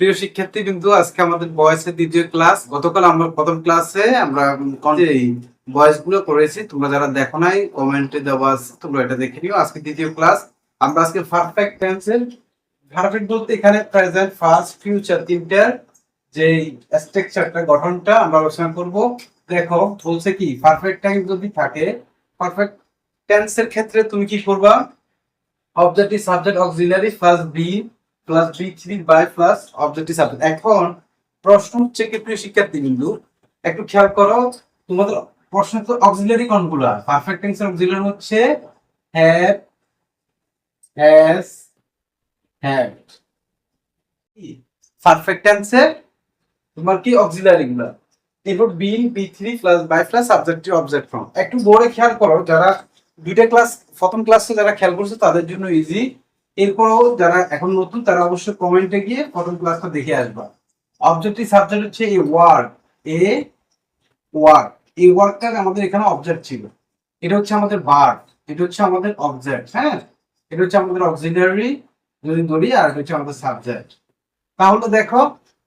প্রিয় শিক্ষার্থী কিন্তু আজকে আমাদের বয়সের দ্বিতীয় ক্লাস গতকাল আমরা প্রথম ক্লাসে আমরা বয়সগুলো করেছি। তোমরা যারা দেখো নাই কমেন্টে দেওয়া আছে, তোমরা এটা দেখে নিও। আজকে দ্বিতীয় ক্লাস আমরা আজকে পারফেক্ট টেন্সের পারফেক্ট বলতে এখানে প্রেজেন্ট ফার্স্ট ফিউচার তিনটার যে স্ট্রাকচারটা গঠনটা আমরা আলোচনা করব। দেখো, বলছে কি পারফেক্ট টাইম যদি থাকে পারফেক্ট টেন্সের ক্ষেত্রে তুমি কি করবা? Objective subject auxiliary first be plus V three by plus objective subject এখন প্রশ্ন হচ্ছে কি, প্রিয় শিক্ষার্থী বিন্দু একটু খেয়াল করো, তোমাদের প্রশ্ন তো অক্সিলারি কোনগুলো? পারফেক্ট টেন্সের অক্সিলারি হচ্ছে হ্যাভ হ্যাজ হ্যাড পারফেক্ট টেন্সের তোমার কি অক্সিলারি গুলা? এরপর been V three plus by plus subjective object from একটু বোর্ডে খেয়াল করো, যারা দুইটা ক্লাস প্রথম ক্লাসে যারা খেয়াল করছে, তাদের জন্য ইজি এরপরও যারা এখন নতুন, তারা অবশ্যই কমেন্টে গিয়ে প্রথম ক্লাসটা দেখে আসবা। অবজেক্টিভ সাবজেক্ট হচ্ছে এ ওয়ার্ড এ ওয়ার্ড এই ওয়ার্ডটা আমাদের এখানে অবজেক্ট ছিল। এটা হচ্ছে আমাদের ভার্ব এটা হচ্ছে আমাদের অবজেক্ট হ্যাঁ? এটা হচ্ছে আমাদের অক্সিলারি যদি ধরি, আর হচ্ছে আমাদের সাবজেক্ট তাহলে দেখো,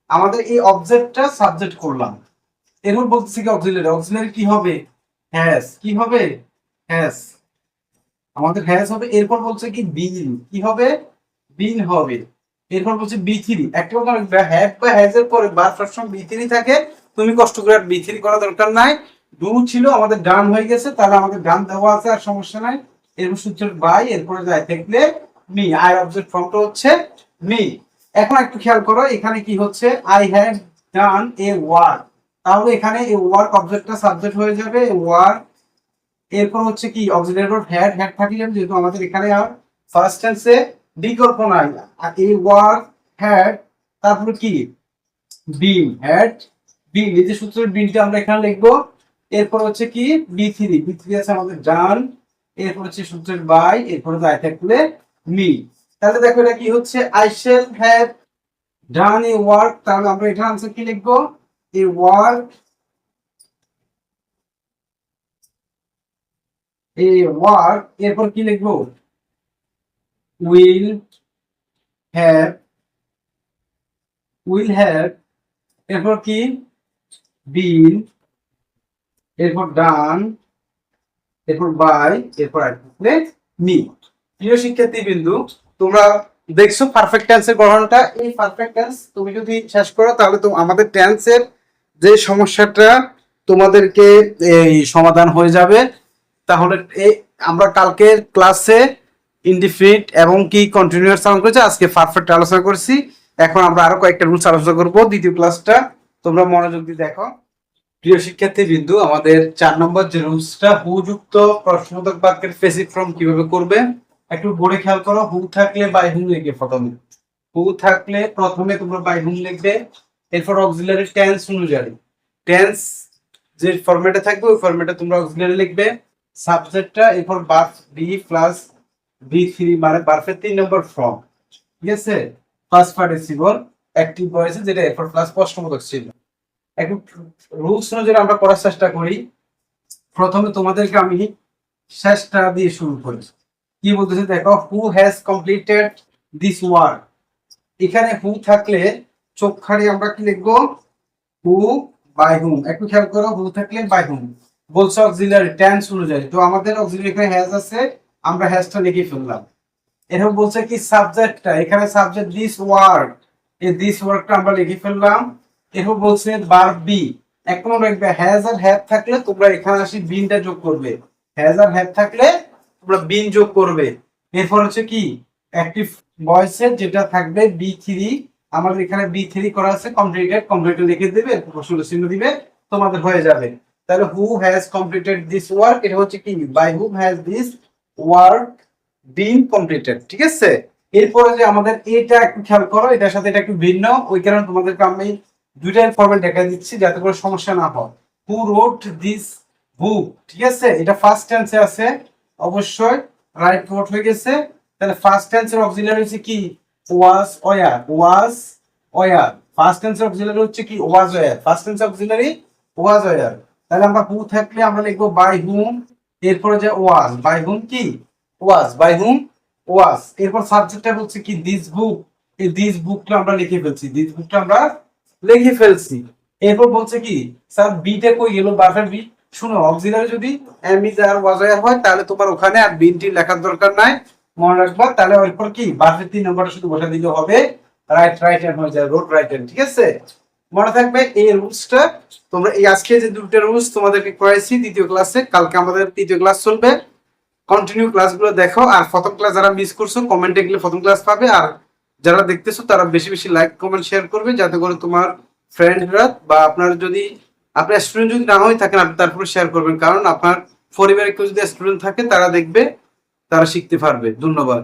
আমাদের এই অবজেক্টটা সাবজেক্ট করলাম। এরপর বলতেছি কি অক্সিলারি অক্সিলারি কি হবে? হ্যাস কি হবে? হ্যাস আমাদের হ্যাস হবে, এরপর বলছে কি বিন কি হবে? বিন হবে। এরপর বলছে বি থ্রি একটা কথা হ্যাভ বা হ্যাজ এর পরে বার সবসময় বি থ্রি থাকে। তুমি কষ্ট করে বি থ্রি করা দরকার নাই। ডু ছিল, আমাদের ডান হয়ে গেছে, তাহলে আমাদের ডান দেওয়া আছে, আর সমস্যা নাই। এরপর সূত্র বাই, এরপরে যায় থাকলে মি। আই অবজেক্ট ফর্মটা হচ্ছে মি। এখন একটু খেয়াল করো, এখানে কি হচ্ছে? I have done a work তাহলে এখানে এ ওয়ার্ক অবজেক্টটা সাবজেক্ট হয়ে যাবে ওয়ার্ক এরপর হচ্ছে কি অক্সিলারি ভার্ব হ্যাড হ্যাড থাকলে যেহেতু আমাদের এখানে আর ফার্স্ট টেন্সে বিকল্প নাই আর এই ওয়ার্ক হ্যাড তারপরে কি? বিন হ্যাড বিন এই যে সূত্রের বিনটা আমরা এখানে লিখব। এরপর হচ্ছে কি? বি থ্রি বি থ্রি আছে আমাদের ডান। এরপর হচ্ছে সূত্রের বাই, এরপর দায় থাকলে মি তাহলে দেখো এটা কি হচ্ছে? I shall have done a work তাহলে আমরা এটা আনসার কি লিখব? এ ওয়ার্ক এ ওয়ার্ক এরপর কি লিখব? উইল হ্যাভ উইল হ্যাভ, এরপর কি? বিন, এরপর ডান, এরপর বাই, এরপর আসলে মি প্রিয় শিক্ষার্থী বিন্দু তোমরা দেখছ পারফেক্ট টেন্সের গঠনটা। এই পারফেক্ট টেন্স তুমি যদি শেষ করো, তাহলে তো আমাদের টেন্সের যে সমস্যাটা তোমাদেরকে এই সমাধান হয়ে যাবে। তাহলে এই আমরা কালকে ক্লাসে ইনডিফিনিট এবং কি কন্টিনিউয়াস সাউন্ড করেছি, আজকে পারফেক্ট আলোচনা করছি। এখন আমরা আরও কয়েকটা রুলস আলোচনা করব। দ্বিতীয় ক্লাসটা তোমরা মনোযোগ দিয়ে দেখো। প্রিয় শিক্ষার্থী বিন্দু আমাদের চার নম্বর যে রুলসটা হুযুক্ত প্রশ্নবোধক বাক্যের ফেসিভ ফর্ম কীভাবে করবে, একটু বোর্ডে খেয়াল করো হু থাকলে বাই হুম লিখবে প্রথমে। হু থাকলে প্রথমে তোমরা বাই হুম লিখবে, এরপর অক্সিলারি টেন্স অনুযায়ী। টেন্স যে ফরম্যাটে থাকবে, ওই ফরম্যাটে তোমরা অক্সিলারি লিখবে। সাবজেক্টটা এরপর verb be plus V three মানে বার্ফের তিন নম্বর ফর্ম ঠিক আছে? ফার্স্ট পার্টিসিপল অ্যাক্টিভ ভয়েসে যেটা এরপর প্লাস প্রশ্নবোধক ছিল। একটু রুলস অনুযায়ী আমরা করার চেষ্টা করি। প্রথমে তোমাদেরকে আমি শেষটা দিয়ে শুরু করি। কি বলতেছে? দেখো who has completed this work এখানে হু থাকলে চোখ খাড়ি আমরা কি লিখব? হু বাই হুম একটু খেয়াল করো হু থাকলে বাই হুম বলছে অক্সিলারি টেন্স অনুযায়ী। তো আমাদের অক্সিলারি এখানে হ্যাজ আছে, আমরা হ্যাজটা লিখে ফেললাম। এরকম বলছে কি সাবজেক্টটা এখানে সাবজেক্ট দিস ওয়ার্ক এই দিস ওয়ার্কটা আমরা লিখে ফেললাম। এরকম বলছে বার বি নম্বর রাখবে হ্যাজ আর হ্যাভ থাকলে তোমরা এখানে আসি বিনটা যোগ করবে। হ্যাজ আর হ্যাভ থাকলে তোমরা বিন যোগ করবে। এরপর হচ্ছে কি অ্যাক্টিভ ভয়েসের যেটা থাকবে বি থ্রি আমাদের এখানে বি থ্রি করা আছে কমপ্লিটেড কমপ্লিটেড লিখে দেবে প্রশ্ন চিহ্ন দিবে, তোমাদের হয়ে যাবে। তাহলে who has completed this work এটা হচ্ছে কি? By who has this work been completed ঠিক আছে? এরপরে যে আমাদের এটা একটু খেয়াল করো, এটার সাথে এটা একটু ভিন্ন। ওই কারণে তোমাদেরকে আমি দুইটাই ফরম্যাট দেখা দিচ্ছি যাতে করে সমস্যা না হয়। হু রোড দিস বুক ঠিক আছে? এটা ফার্স্ট টেন্সে আছে, অবশ্যই। রাইট নোট হয়ে গেছে। তাহলে ফার্স্ট টেন্সের অক্সিলারি হচ্ছে কি? Was were was were past টেন্সের অক্সিলারি হচ্ছে কি? ওয়াজ ওয়ার ফার্স্ট টেন্সের অক্সিলারি ওয়াজ ওয়ার তাহলে আমরা হু থাকলে আমরা লিখব বাই হুম এরপরে যে ওয়াজ বাই হুম কি? ওয়াজ বাই হুম ওয়াজ এরপর সাবজেক্টটা হচ্ছে কি? দিস বুক এই দিস বুকটা আমরা লিখে ফেলছি। দিস বুকটা আমরা লিখে ফেলছি। এরপর বলছে কি? স্যার বিটা কই গেল? বাফের বি শুনো অক্সিলারি যদি এমই আর ওয়াজায়ার হয়, তাহলে তোমার ওখানে আর বিনটি লেখার দরকার নাই। মনে রাখবা, তাহলে এরপর কি? বাফের তিন নম্বরটা শুধু বসা দিলে হবে। রাইট রাইট হ্যান্ড হয়ে যায় রোড রাইট হ্যান্ড ঠিক আছে? মনে থাকবে এই রুলসটা তোমরা এই আজকে যে দুটো রুলস তোমাদেরকে করাইছি দ্বিতীয় ক্লাসে কালকে আমাদের তৃতীয় ক্লাস চলবে। কন্টিনিউ ক্লাসগুলো দেখো, আর প্রথম ক্লাস যারা মিস করছ কমেন্টে গেলে প্রথম ক্লাস পাবে, আর যারা দেখতেছো, তারা বেশি বেশি লাইক কমেন্ট শেয়ার করবে, যাতে করে তোমার ফ্রেন্ডরা বা আপনার যদি, আপনার স্টুডেন্ট যদি না হয়ে থাকেন আপনি তারপরে শেয়ার করবেন। কারণ আপনার পরিবারে কেউ যদি স্টুডেন্ট থাকে, তারা দেখবে, তারা শিখতে পারবে। ধন্যবাদ।